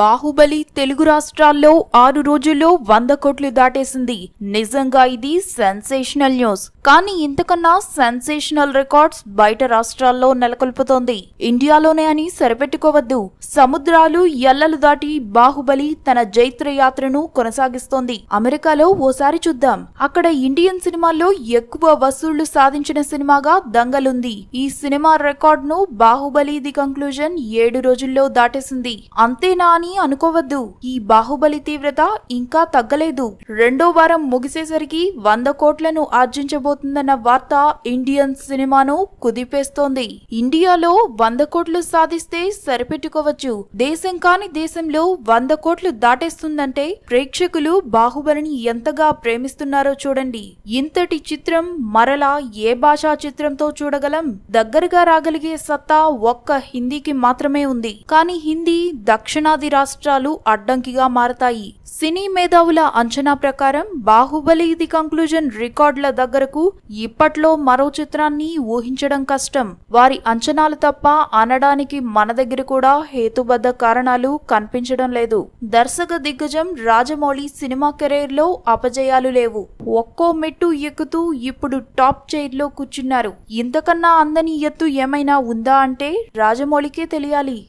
బాహుబలి తెలుగు రాష్ట్రాల్లో ఆరు రోజుల్లో వంద కోట్లు దాటేసింది. నిజంగా ఇది సెన్సేషనల్ న్యూస్. కానీ ఇంతకన్నా సెన్సేషనల్ రికార్డ్స్ బయట రాష్ట్రాల్లో నెలకొల్పుతోంది. ఇండియాలోనే అని సరిపెట్టుకోవద్దు. సముద్రాలు ఎల్లలు దాటి బాహుబలి తన జైత్ర యాత్రను కొనసాగిస్తోంది. అమెరికాలో ఓసారి చూద్దాం. అక్కడ ఇండియన్ సినిమాల్లో ఎక్కువ వసూళ్ళు సాధించిన సినిమాగా దంగలుంది. ఈ సినిమా రికార్డ్ను బాహుబలి ది కంక్లూజన్ ఏడు రోజుల్లో దాటేసింది. అంతేనా అని అని అనుకోవద్దు. ఈ బాహుబలి తీవ్రత ఇంకా తగ్గలేదు. రెండో వారం ముగిసేసరికి వంద కోట్లను ఆర్జించబోతుందన్న వార్త ఇండియన్ సినిమాను కుదిపేస్తోంది. ఇండియాలో వంద కోట్లు సాధిస్తే సరిపెట్టుకోవచ్చు. దేశం కాని దేశంలో వంద కోట్లు దాటేస్తుందంటే ప్రేక్షకులు బాహుబలిని ఎంతగా ప్రేమిస్తున్నారో చూడండి. ఇంతటి చిత్రం మరలా ఏ భాషా చిత్రంతో చూడగలం? దగ్గరగా రాగలిగే సత్తా ఒక్క హిందీకి మాత్రమే ఉంది. కానీ హిందీ దక్షిణాది రాష్ట్రాలు అడ్డంకిగా మారతాయి. సినీ మేధావుల అంచనా ప్రకారం బాహుబలి ది కంక్లూజన్ రికార్డుల దగ్గరకు ఇప్పట్లో మరో చిత్రాన్ని ఊహించడం కష్టం. వారి అంచనాలు తప్ప అనడానికి మన దగ్గర కూడా హేతుబద్ధ కారణాలు కనిపించడం లేదు. దర్శక దిగ్గజం రాజమౌళి సినిమా కెరీర్లో అపజయాలు లేవు. ఒక్కో మెట్టు ఎక్కుతూ ఇప్పుడు టాప్ చైర్లో కూర్చున్నారు. ఇంతకన్నా అందని ఎత్తు ఏమైనా ఉందా అంటే రాజమౌళికే తెలియాలి.